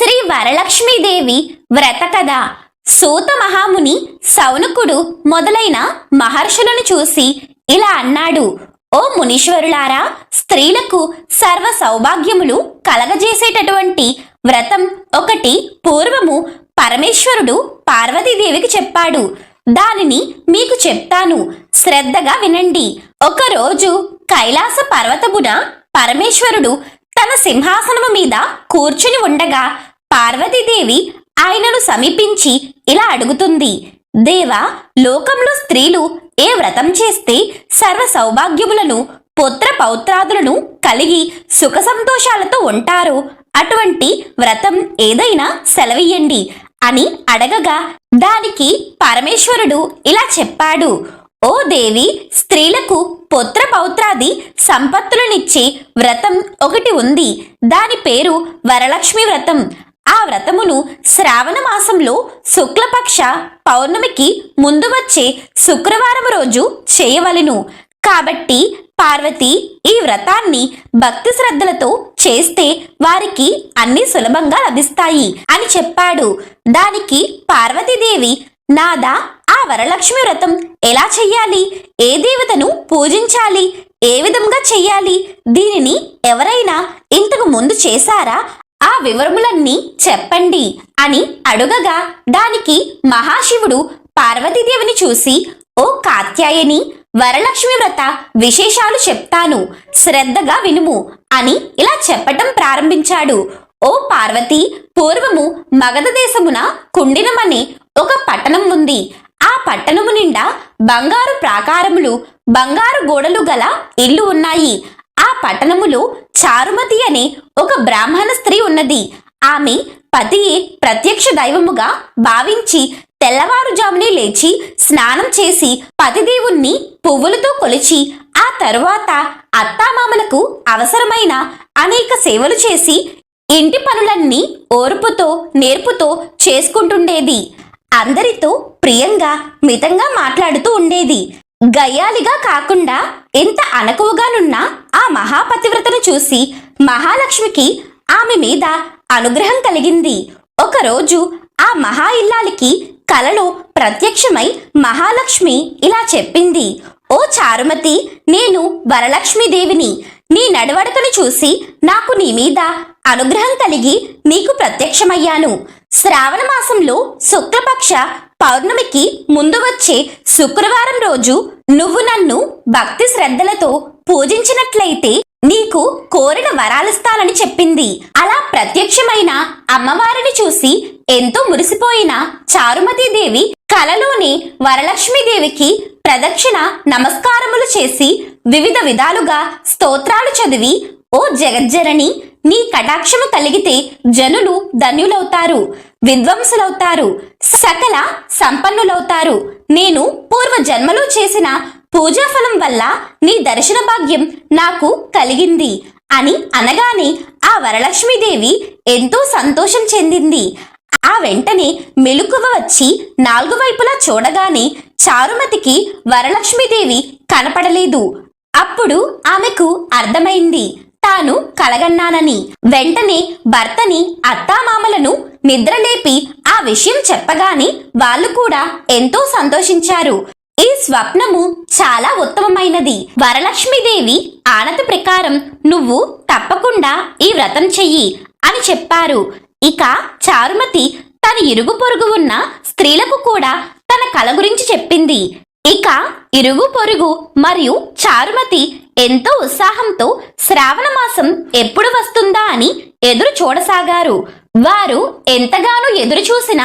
శ్రీ వరలక్ష్మీదేవి వ్రత కథ. సూత మహాముని సౌనకుడు మొదలైన మహర్షులను చూసి ఇలా అన్నాడు ఓ మునీశ్వరులారా స్త్రీలకు సర్వ సౌభాగ్యములు కలగజేసేటటువంటి వ్రతం ఒకటి పూర్వము పరమేశ్వరుడు పార్వతీదేవికి చెప్పాడు. దానిని మీకు చెప్తాను. శ్రద్ధగా వినండి. ఒకరోజు కైలాస పర్వతమున పరమేశ్వరుడు తన సింహాసనము మీద కూర్చుని ఉండగా పార్వతీదేవి ఆయనను సమీపించి ఇలా అడుగుతుంది. దేవా లోకంలో స్త్రీలు ఏ వ్రతం చేస్తే సర్వ సౌభాగ్యములను పుత్ర పౌత్రాదులను కలిగి సుఖ సంతోషాలతో ఉంటారు అటువంటి వ్రతం ఏదైనా సెలవియ్యండి అని అడగగా దానికి పరమేశ్వరుడు ఇలా చెప్పాడు. ఓ దేవి స్త్రీలకు పుత్ర పౌత్రాది సంపత్తులనిచ్చే వ్రతం ఒకటి ఉంది. దాని పేరు వరలక్ష్మి వ్రతం. ఆ వ్రతమును శ్రావణ మాసంలో శుక్లపక్ష పౌర్ణమికి ముందు వచ్చే శుక్రవారం రోజు చేయవలెను. కాబట్టి పార్వతి ఈ వ్రతాన్ని భక్తి శ్రద్ధలతో చేస్తే వారికి అన్ని సులభంగా లభిస్తాయి అని చెప్పాడు. దానికి పార్వతీదేవి నాదా ఆ వరలక్ష్మి వ్రతం ఎలా చెయ్యాలి? ఏ దేవతను పూజించాలి? ఏ విధంగా చెయ్యాలి? దీనిని ఎవరైనా ఇంతకు ముందు చేశారా? ఆ వివరములన్నీ చెప్పండి అని అడుగగా దానికి మహాశివుడు పార్వతీదేవిని చూసి ఓ కాత్యాయని వరలక్ష్మి వ్రత విశేషాలు చెప్తాను శ్రద్ధగా వినుము అని ఇలా చెప్పటం ప్రారంభించాడు. ఓ పార్వతి పూర్వము మగధ దేశమున కుండినమనే ఒక పట్టణం ఉంది. ఆ పట్టణము నిండా బంగారు ప్రాకారములు బంగారు గోడలు గల ఇల్లు ఉన్నాయి. ఆ పట్టణములో చారుమతి అనే ఒక బ్రాహ్మణ స్త్రీ ఉన్నది. ఆమె పతియే ప్రత్యక్ష దైవముగా భావించి తెల్లవారుజామునే లేచి స్నానం చేసి పతిదేవుణ్ణి పువ్వులతో కొలిచి ఆ తరువాత అత్తామామలకు అవసరమైన అనేక సేవలు చేసి ఇంటి పనులన్నీ ఓర్పుతో నేర్పుతో చేసుకుంటుండేది. అందరితో ప్రియంగా మితంగా మాట్లాడుతూ ఉండేది. గయ్యాలిగా కాకుండా ఎంత అనకువగానున్న ఆ మహాపతివ్రతను చూసి మహాలక్ష్మికి ఆమె మీద అనుగ్రహం కలిగింది. ఒకరోజు ఆ మహా ఇల్లాలికి కలలో ప్రత్యక్షమై మహాలక్ష్మి ఇలా చెప్పింది. ఓ చారుమతి నేను వరలక్ష్మీదేవిని. నీ నడవడకను చూసి నాకు నీ మీద అనుగ్రహం కలిగి నీకు ప్రత్యక్షమయ్యాను. శ్రావణ మాసంలో శుక్లపక్ష పౌర్ణమికి ముందు వచ్చే శుక్రవారం రోజు నువ్వు నన్ను భక్తి శ్రద్ధలతో పూజించినట్లయితే నీకు కోరిన వరాలిస్తానని చెప్పింది. అలా ప్రత్యక్షమైన అమ్మవారిని చూసి ఎంతో మురిసిపోయిన చారుమతీదేవి కలలోని వరలక్ష్మీదేవికి ప్రదక్షిణ నమస్కారములు చేసి వివిధ విధాలుగా స్తోత్రాలు చదివి ఓ జగజ్జరణి నీ కటాక్షము కలిగితే జనులు ధన్యులవుతారు విద్వాంసులవుతారు సకల సంపన్నులవుతారు. నేను పూర్వ జన్మలో చేసిన పూజాఫలం వల్ల నీ దర్శన భాగ్యం నాకు కలిగింది అని అనగానే ఆ వరలక్ష్మీదేవి ఎంతో సంతోషం చెందింది. ఆ వెంటనే మెలకువ వచ్చి నాలుగు వైపులా చూడగానే చారుమతికి వరలక్ష్మీదేవి కనపడలేదు. అప్పుడు ఆమెకు అర్థమైంది. తాను కలగన్నానని. వెంటనే భర్తని అత్తామామలను నిద్రలేపి ఆ విషయం చెప్పగానే వాళ్ళు కూడా ఎంతో సంతోషించారు. ఈ స్వప్నము చాలా ఉత్తమమైనది. వరలక్ష్మీదేవి ఆనత ప్రకారం నువ్వు తప్పకుండా ఈ వ్రతం చెయ్యి అని చెప్పారు. ఇక చారుమతి తన ఇరుగు పొరుగు ఉన్న స్త్రీలకు కూడా తన కల గురించి చెప్పింది. ఇక ఇరుగు పొరుగు మరియు చారుమతి ఎంతో ఉత్సాహంతో శ్రావణ మాసం ఎప్పుడు వస్తుందా అని ఎదురు చూడసాగారు. వారు ఎంతగానో ఎదురు చూసిన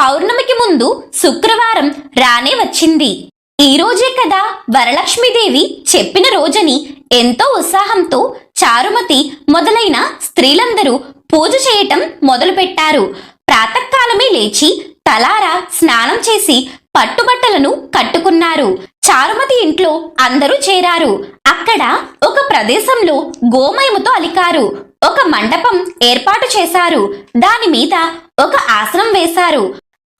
పౌర్ణమికి ముందు శుక్రవారం రానే వచ్చింది. ఈ రోజే కదా వరలక్ష్మీదేవి చెప్పిన రోజని ఎంతో ఉత్సాహంతో చారుమతి మొదలైన స్త్రీలందరూ పూజ చేయటం మొదలుపెట్టారు. ప్రాతకాలమే లేచి తలారా స్నానం చేసి పట్టుబట్టలను కట్టుకున్నారు. చారుమతి ఇంట్లో అందరూ చేరారు. అక్కడ ఒక ప్రదేశంలో గోమయముతో అలికారు. ఒక మండపం ఏర్పాటు చేశారు. దాని మీద ఒక ఆసనం వేశారు.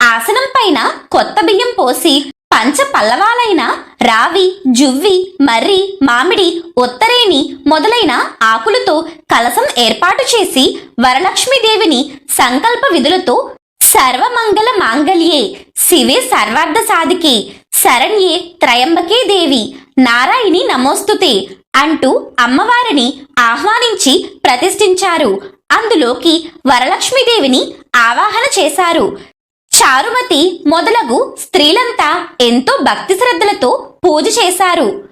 ఆసనం పైన కొత్త బియ్యం పోసి పంచ పల్లవాలైన రావి జువ్వి మర్రి మామిడి ఉత్తరేణి మొదలైన ఆకులతో కలసం ఏర్పాటు చేసి వరలక్ష్మీదేవిని సంకల్ప విధులతో సర్వమంగళ మాంగళ్యే. శివే సర్వార్థ సాధికి. శరణ్యే త్రయంబకే దేవి. నారాయణి నమోస్తుతే అంటూ అమ్మవారిని ఆహ్వానించి ప్రతిష్ఠించారు. అందులోకి వరలక్ష్మీదేవిని ఆవాహన చేశారు. చారుమతి మొదలగు స్త్రీలంతా ఎంతో భక్తి శ్రద్ధలతో పూజ చేశారు.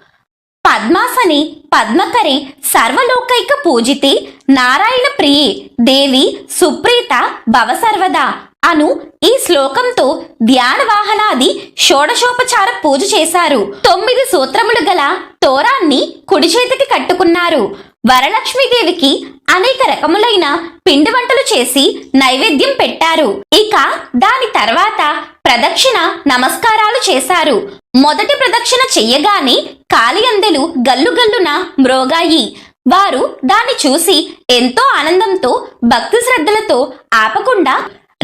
పద్మాసని పద్మకరే సర్వలోకైక పూజితే నారాయణ ప్రియే. దేవి సుప్రీత భవసర్వదా అను ఈ శ్లోకంతో ధ్యాన వాహనాది షోడశోపచార పూజ చేశారు. తొమ్మిది సూత్రములు గల తోరాన్ని కుడి చేతికి కట్టుకున్నారు. వరలక్ష్మీదేవికి అనేక రకములైన పిండి వంటలు చేసి నైవేద్యం పెట్టారు. ఇక దాని తర్వాత ప్రదక్షిణ నమస్కారాలు చేశారు. మొదటి ప్రదక్షిణ చెయ్యగానే కాలియందెలు గల్లుగల్లున మ్రోగాయి. వారు దాన్ని చూసి ఎంతో ఆనందంతో భక్తి శ్రద్ధలతో ఆపకుండా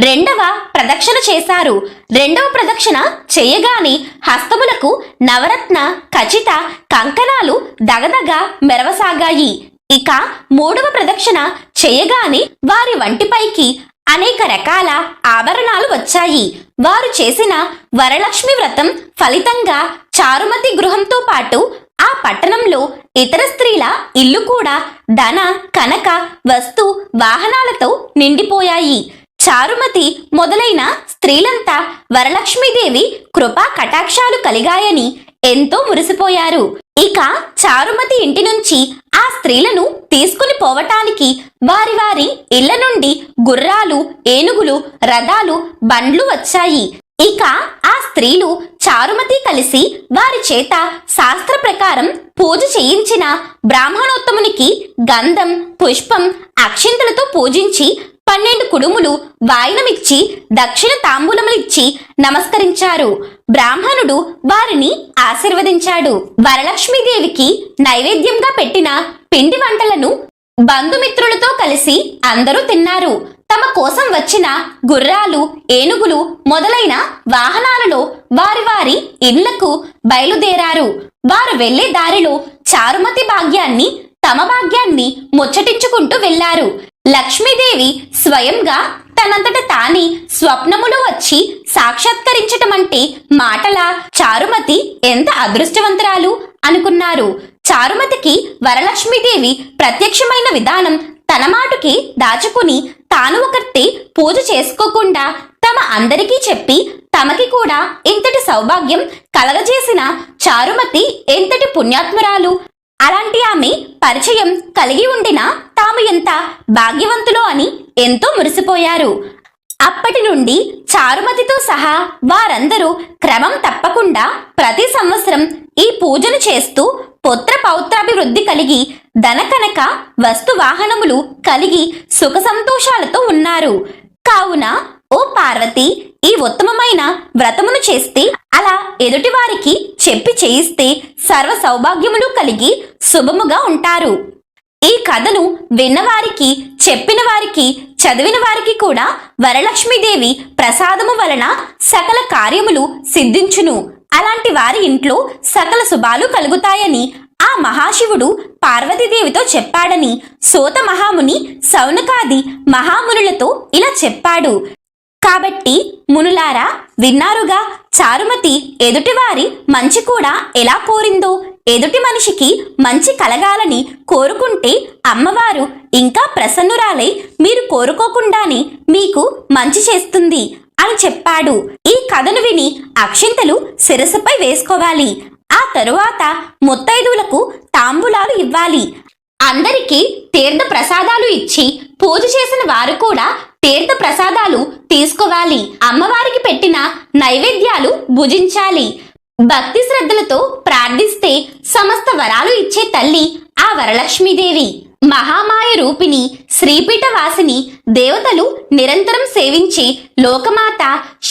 రెండవ ప్రదక్షిణ చేశారు. రెండవ ప్రదక్షిణ చేయగానే హస్తములకు నవరత్న ఖచ్చిత కంకణాలు దగదగ మెరవసాగాయి. ఇక మూడవ ప్రదక్షిణ చేయగానే వారి వంటిపైకి అనేక రకాల ఆభరణాలు వచ్చాయి. వారు చేసిన వరలక్ష్మి వ్రతం ఫలితంగా చారుమతి గృహంతో పాటు ఆ పట్టణంలో ఇతర స్త్రీల ఇల్లు కూడా ధన కనక వస్తు వాహనాలతో నిండిపోయాయి. చారుమతి మొదలైన స్త్రీలంతా వరలక్ష్మీదేవి కృపా కటాక్షాలు కలిగాయని ఎంతో మురిసిపోయారు. ఇక చారుమతి ఇంటి నుంచి ఆ స్త్రీలను తీసుకుని పోవటానికి వారి వారి ఇళ్ళ నుండి గుర్రాలు ఏనుగులు రథాలు బండ్లు వచ్చాయి. ఇక ఆ స్త్రీలు చారుమతి కలిసి వారి చేత శాస్త్ర ప్రకారం పూజ చేయించిన బ్రాహ్మణోత్తమునికి గంధం పుష్పం అక్షింతలతో పూజించి పన్నెండు కుడుములు వాయినమిచ్చి దక్షిణ తాంబూలములిచ్చి నమస్కరించారు. బ్రాహ్మణుడు వారిని ఆశీర్వదించాడు. వరలక్ష్మీదేవికి నైవేద్యంగా పెట్టిన పిండి వంటలను బంధుమిత్రులతో కలిసి అందరూ తిన్నారు. తమ కోసం వచ్చిన గుర్రాలు ఏనుగులు మొదలైన వాహనాలలో వారి వారి ఇళ్ళకు బయలుదేరారు. వారు వెళ్ళే దారిలో చారుమతి భాగ్యాన్ని తమ భాగ్యాన్ని ముచ్చటించుకుంటూ వెళ్ళారు లక్ష్మీదేవి స్వయంగా తనంతట తానే స్వప్నములో వచ్చి సాక్షాత్కరించటమంటే మాటలా చారుమతి ఎంత అదృష్టవంతురాలు అనుకున్నారు. చారుమతికి వరలక్ష్మీదేవి ప్రత్యక్షమైన విధానం తన మాటుకి దాచుకుని తాను ఒకరితే పూజ చేసుకోకుండా తమ అందరికీ చెప్పి తమకి కూడా ఇంతటి సౌభాగ్యం కలగజేసిన చారుమతి ఎంతటి పుణ్యాత్మురాలు. అలాంటి ఆమె పరిచయం కలిగి ఉండినా తాము ఎంత భాగ్యవంతులో అని ఎంతో మురిసిపోయారు. అప్పటి నుండి చారుమతితో సహా వారందరూ క్రమం తప్పకుండా ప్రతి సంవత్సరం ఈ పూజను చేస్తూ పుత్ర పౌత్రాభివృద్ధి కలిగి ధనకనక వస్తు వాహనములు కలిగి సుఖ సంతోషాలతో ఉన్నారు. కావున ఓ పార్వతి ఈ ఉత్తమమైన వ్రతమును చేస్తే అలా ఎదుటి వారికి చెప్పి చేయిస్తే సర్వ సౌభాగ్యములు కలిగి శుభముగా ఉంటారు. ఈ కథను విన్నవారికి చెప్పిన వారికి చదివిన వారికి కూడా వరలక్ష్మీదేవి ప్రసాదము వలన సకల కార్యములు సిద్ధించును. అలాంటి వారి ఇంట్లో సకల శుభాలు కలుగుతాయని ఆ మహాశివుడు పార్వతీదేవితో చెప్పాడని సోత మహాముని సౌనకాది మహామునులతో ఇలా చెప్పాడు. కాబట్టి మునులారా విన్నారుగా చారుమతి ఎదుటివారి మంచి కూడా ఎలా కోరిందో? ఎదుటి మనిషికి మంచి కలగాలని కోరుకుంటే అమ్మవారు ఇంకా ప్రసన్నురాలై మీరు కోరుకోకుండానే మీకు మంచి చేస్తుంది అని చెప్పాడు. ఈ కథను విని అక్షింతలు శిరసుపై వేసుకోవాలి. ఆ తరువాత ముత్తైదువులకు తాంబూలాలు ఇవ్వాలి. అందరికీ తీర్థ ప్రసాదాలు ఇచ్చి పూజ చేసిన వారు కూడా తీర్థ ప్రసాదాలు తీసుకోవాలి. అమ్మవారికి పెట్టిన నైవేద్యాలు భుజించాలి. భక్తి శ్రద్ధలతో ప్రార్థిస్తే సమస్త వరాలు ఇచ్చే తల్లి ఆ వరలక్ష్మీదేవి. మహామాయ రూపిణి శ్రీపీఠ వాసిని దేవతలు నిరంతరం సేవించి లోకమాత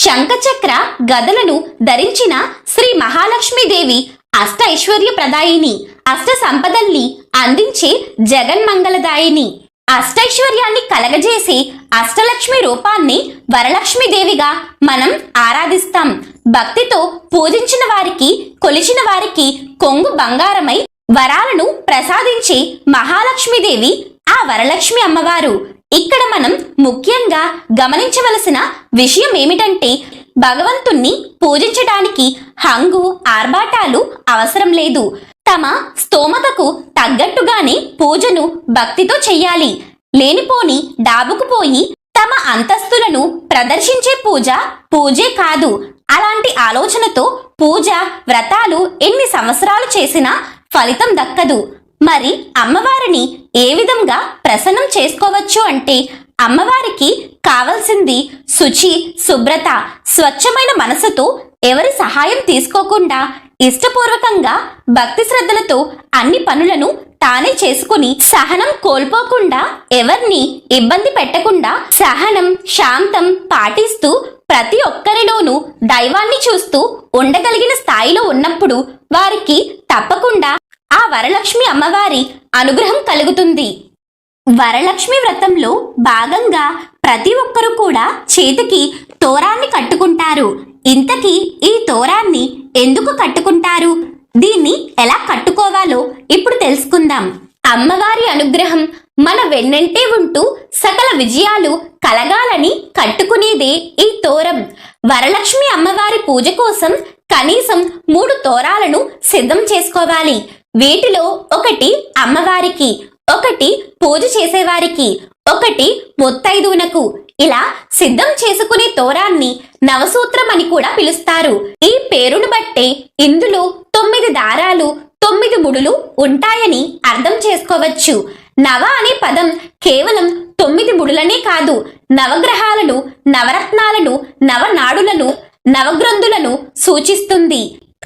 శంఖచక్ర గదలను ధరించిన శ్రీ మహాలక్ష్మీదేవి అష్ట ఐశ్వర్య ప్రదాయిని అష్ట సంపదల్ని అందించే జగన్మంగళదాయిని. అష్టైశ్వర్యాన్ని కలగజేసే అష్టలక్ష్మి రూపాన్ని వరలక్ష్మీదేవిగా మనం ఆరాధిస్తాం. భక్తితో పూజించిన వారికి కొలిచిన వారికి కొంగు బంగారమై వరాలను ప్రసాదించే మహాలక్ష్మీదేవి ఆ వరలక్ష్మి అమ్మవారు. ఇక్కడ మనం ముఖ్యంగా గమనించవలసిన విషయం ఏమిటంటే భగవంతుణ్ణి పూజించడానికి హంగు ఆర్భాటాలు అవసరం లేదు. తమ స్తోమతకు తగ్గట్టుగానే పూజను భక్తితో చెయ్యాలి. లేనిపోని డాబుకు పోయి తమ అంతస్తులను ప్రదర్శించే పూజ పూజే కాదు. అలాంటి ఆలోచనతో పూజ వ్రతాలు ఎన్ని సంవత్సరాలు చేసినా ఫలితం దక్కదు. మరి అమ్మవారిని ఏ విధంగా ప్రసన్నం చేసుకోవచ్చు అంటే అమ్మవారికి కావలసింది శుచి శుభ్రత స్వచ్ఛమైన మనసుతో ఎవరి సహాయం తీసుకోకుండా ఇష్టపూర్వకంగా భక్తి శ్రద్ధలతో అన్ని పనులను తానే చేసుకుని సహనం కోల్పోకుండా ఎవరిని ఇబ్బంది పెట్టకుండా సహనం శాంతం పాటిస్తూ ప్రతి ఒక్కరిలోనూ దైవాన్ని చూస్తూ ఉండగలిగిన స్థాయిలో ఉన్నప్పుడు వారికి తప్పకుండా ఆ వరలక్ష్మి అమ్మవారి అనుగ్రహం కలుగుతుంది. వరలక్ష్మి వ్రతంలో భాగంగా ప్రతి ఒక్కరూ కూడా చేతికి తోరాన్ని కట్టుకుంటారు. ఇంతకీ ఈ తోరాన్ని ఎందుకు కట్టుకుంటారు? దీన్ని ఎలా కట్టుకోవాలో ఇప్పుడు తెలుసుకుందాం. అమ్మవారి అనుగ్రహం మన వెన్నంటే ఉంటూ సకల విజయాలు కలగాలని కట్టుకునేదే ఈ తోరం. వరలక్ష్మి అమ్మవారి పూజ కోసం కనీసం మూడు తోరాలను సిద్ధం చేసుకోవాలి. వీటిలో ఒకటి అమ్మవారికి ఒకటి పూజ చేసేవారికి ఒకటి ముత్తైదువునకు. ఇలా సిద్ధం చేసుకునే తోరాన్ని నవసూత్రం అని కూడా పిలుస్తారు. ఈ పేరును బట్టే ఇందులో తొమ్మిది దారాలు తొమ్మిది ముడులు ఉంటాయని అర్థం చేసుకోవచ్చు. నవ అనే పదం కేవలం తొమ్మిది ముడులనే కాదు నవగ్రహాలను నవరత్నాలను నవనాడులను నవగ్రంథులను సూచిస్తుంది.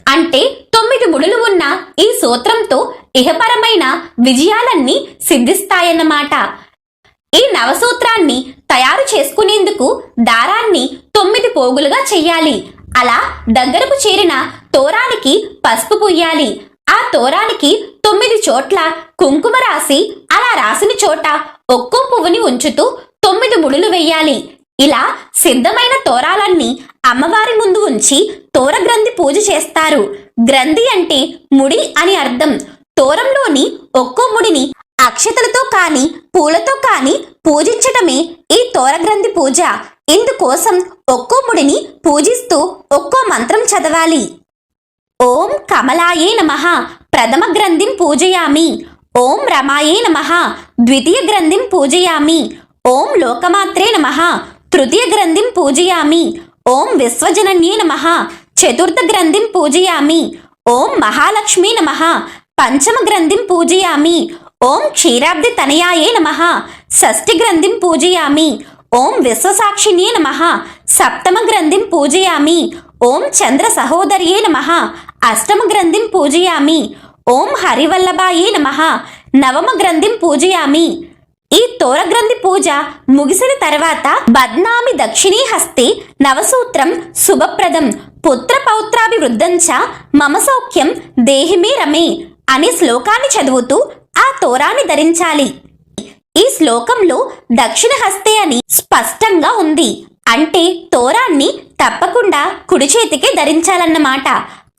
అంటే తొమ్మిది ముడులు ఉన్న ఈ సూత్రంతో ఇహపరమైన విజయాలన్నీ సిద్ధిస్తాయన్నమాట. ఈ నవసూత్రాన్ని తయారు చేసుకునేందుకు దారాన్ని తొమ్మిది పోగులుగా చెయ్యాలి. అలా దగ్గరకు చేరిన తోరానికి పసుపు పుయ్యాలి ఆ తోరానికి తొమ్మిది చోట్ల కుంకుమ రాసి అలా రాసిన చోట ఒక్కో పువ్వుని ఉంచుతూ తొమ్మిది ముడులు వెయ్యాలి ఇలా సిద్ధమైన తోరాలన్నీ అమ్మవారి ముందు ఉంచి తోరగ్రంథి పూజ చేస్తారు. గ్రంథి అంటే ముడి అని అర్థం. తోరంలోని ఒక్కో ముడిని అక్షతలతో కాని పూలతో కాని పూజించటమే ఈ తోరగ్రంథి పూజ. ఇందుకోసం ఒక్కో ముడిని పూజిస్తూ ఒక్కో మంత్రం చదవాలి. ఓం కమలాయే నమ. ప్రథమ గ్రంథిం పూజయామి. ఓం రమాయే నమ. ద్వితీయ గ్రంథిం పూజయామి. ఓం లోకమాత్రే నమ. తృతీయ గ్రంథిం పూజయామి. ఓం విశ్వజనన్యే నమ. చతుర్థ గ్రంథిం పూజయామి. ఓం మహాలక్ష్మీ నమ. పంచమ గ్రంథిం పూజయామి. ఓం క్షీరాబ్ది తనయాయే నమ. షష్ఠి గ్రంథిం పూజయామి. ఓం విశ్వసాక్షిణ్యే నమ. సప్తమ గ్రంథిం పూజయామి. ఓం చంద్ర సహోదర్యే నమ. అష్టమ గ్రంథిం పూజయామి. ఓం హరివల్లభాయే నమ. నవమ గ్రంథిం పూజయామి. ఈ తోరగ్రంథి పూజ ముగిసిన తర్వాత బద్నామి దక్షిణీ హస్తే నవసూత్రం శుభప్రదం. పుత్ర పౌత్రాభివృద్ధంచ మమ సౌఖ్యం దేహిమే రమే అనే శ్లోకాన్ని చదువుతూ ఆ తోరాన్ని ధరించాలి. ఈ శ్లోకంలో దక్షిణ హస్తే అని స్పష్టంగా ఉంది. అంటే తోరాన్ని తప్పకుండా కుడి చేతికే ధరించాలన్నమాట.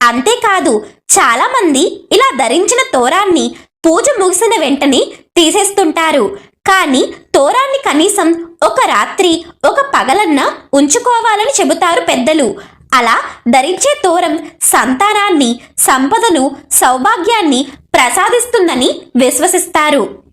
అంతేకాదు చాలా మంది ఇలా ధరించిన తోరాన్ని పూజ ముగిసిన వెంటనే తీసేస్తుంటారు. కానీ తోరాన్ని కనీసం ఒక రాత్రి ఒక పగలన్న ఉంచుకోవాలని చెబుతారు పెద్దలు. అలా ధరించే తోరం సంతానాన్ని సంపదను సౌభాగ్యాన్ని ప్రసాదిస్తుందని విశ్వసిస్తారు.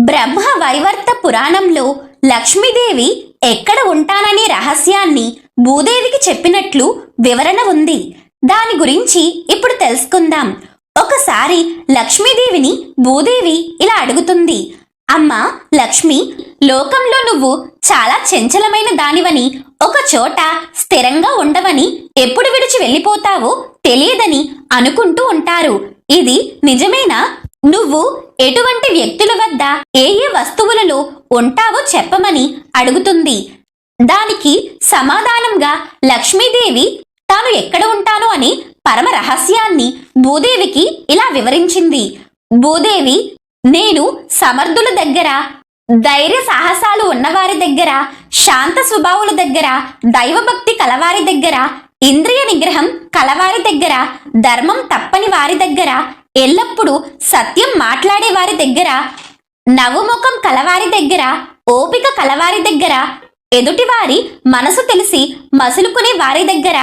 బ్రహ్మ వైవర్త పురాణంలో లక్ష్మీదేవి ఎక్కడ ఉంటాననే రహస్యాన్ని భూదేవికి చెప్పినట్లు వివరణ ఉంది. దాని గురించి ఇప్పుడు తెలుసుకుందాం. ఒకసారి లక్ష్మీదేవిని భూదేవి ఇలా అడుగుతుంది. అమ్మా లక్ష్మి లోకంలో నువ్వు చాలా చంచలమైన దానివని ఒక చోట స్థిరంగా ఉండవని ఎప్పుడు విడిచి వెళ్ళిపోతావో తెలియదని అనుకుంటూ ఉంటారు. ఇది నిజమేనా? నువ్వు ఎటువంటి వ్యక్తుల వద్ద ఏ ఏ వస్తువులలో ఉంటావో చెప్పమని అడుగుతుంది. దానికి సమాధానంగా లక్ష్మీదేవి తాను ఎక్కడ ఉంటాను అని పరమ రహస్యాన్ని భూదేవికి ఇలా వివరించింది. భూదేవి నేను సమర్థుల దగ్గర ధైర్య సాహసాలు ఉన్నవారి దగ్గర శాంత స్వభావుల దగ్గర దైవభక్తి కలవారి దగ్గర ఇంద్రియ నిగ్రహం కలవారి దగ్గర ధర్మం తప్పని వారి దగ్గర ఎల్లప్పుడూ సత్యం మాట్లాడే వారి దగ్గర నవ్వుముఖం కలవారి దగ్గర ఓపిక కలవారి దగ్గర ఎదుటివారి మనసు తెలిసి మసులుకునే వారి దగ్గర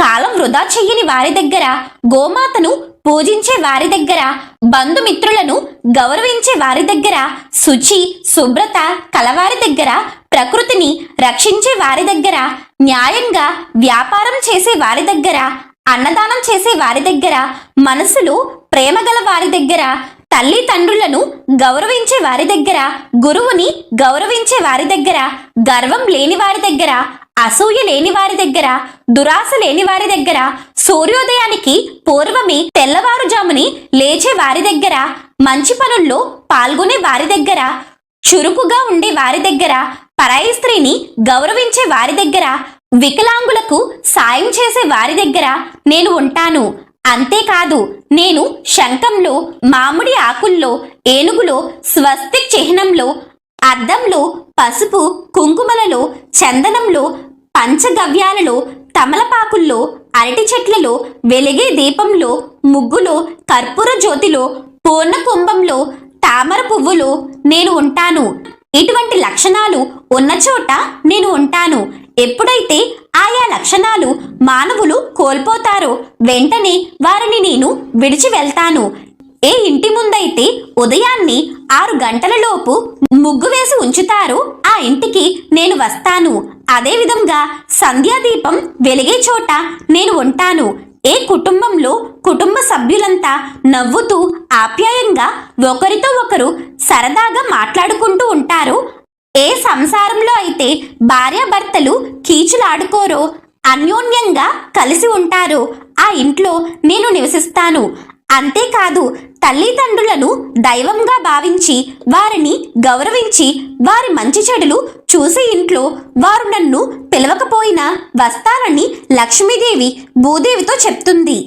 కాలం వృధా చెయ్యని వారి దగ్గర గోమాతను పూజించే వారి దగ్గర బంధుమిత్రులను గౌరవించే వారి దగ్గర శుచి శుభ్రత కలవారి దగ్గర ప్రకృతిని రక్షించే వారి దగ్గర న్యాయంగా వ్యాపారం చేసే వారి దగ్గర అన్నదానం చేసే వారి దగ్గర మనసులో ప్రేమ గల వారి దగ్గర తల్లి తండ్రులను గౌరవించే వారి దగ్గర గురువుని గౌరవించే వారి దగ్గర గర్వం లేని వారి దగ్గర అసూయ లేని వారి దగ్గర దురాశ లేని వారి దగ్గర సూర్యోదయానికి పూర్వమే తెల్లవారుజాముని లేచే వారి దగ్గర మంచి పనుల్లో పాల్గొనే వారి దగ్గర చురుకుగా ఉండే వారి దగ్గర పరాయి స్త్రీని గౌరవించే వారి దగ్గర వికలాంగులకు సాయం చేసే వారి దగ్గర నేను ఉంటాను. అంతేకాదు నేను శంఖంలో మామిడి ఆకుల్లో ఏనుగులో స్వస్తిక్ చిహ్నంలో అద్దంలో పసుపు కుంకుమలలో చందనంలో పంచగవ్యాలలో తమలపాకుల్లో అరటి చెట్లలో వెలిగే దీపంలో ముగ్గులో కర్పూర జ్యోతిలో పూర్ణ కుంభంలో తామర పువ్వులో నేను ఉంటాను. ఇటువంటి లక్షణాలు ఉన్న చోట నేను ఉంటాను. ఎప్పుడైతే ఆయా లక్షణాలు మానవులు కోల్పోతారో వెంటనే వారిని నేను విడిచి వెళ్తాను. ఏ ఇంటి ముందైతే ఉదయాన్నే ఆరు గంటలలోపు ముగ్గు వేసి ఉంచుతారో ఆ ఇంటికి నేను వస్తాను. అదేవిధంగా సంధ్యాదీపం వెలిగే చోట నేను ఉంటాను. ఏ కుటుంబంలో కుటుంబ సభ్యులంతా నవ్వుతూ ఆప్యాయంగా ఒకరితో ఒకరు సరదాగా మాట్లాడుకుంటూ ఉంటారో? ఏ సంసారంలో అయితే భార్యాభర్తలు కీచులాడుకోరో అన్యోన్యంగా కలిసి ఉంటారో. ఆ ఇంట్లో నేను నివసిస్తాను. అంతేకాదు తల్లిదండ్రులను దైవంగా భావించి వారిని గౌరవించి వారి మంచి చెడులు చూసి ఇంట్లో వారు నన్ను పిలవకపోయినా వస్తానని లక్ష్మీదేవి భూదేవితో చెప్తుంది.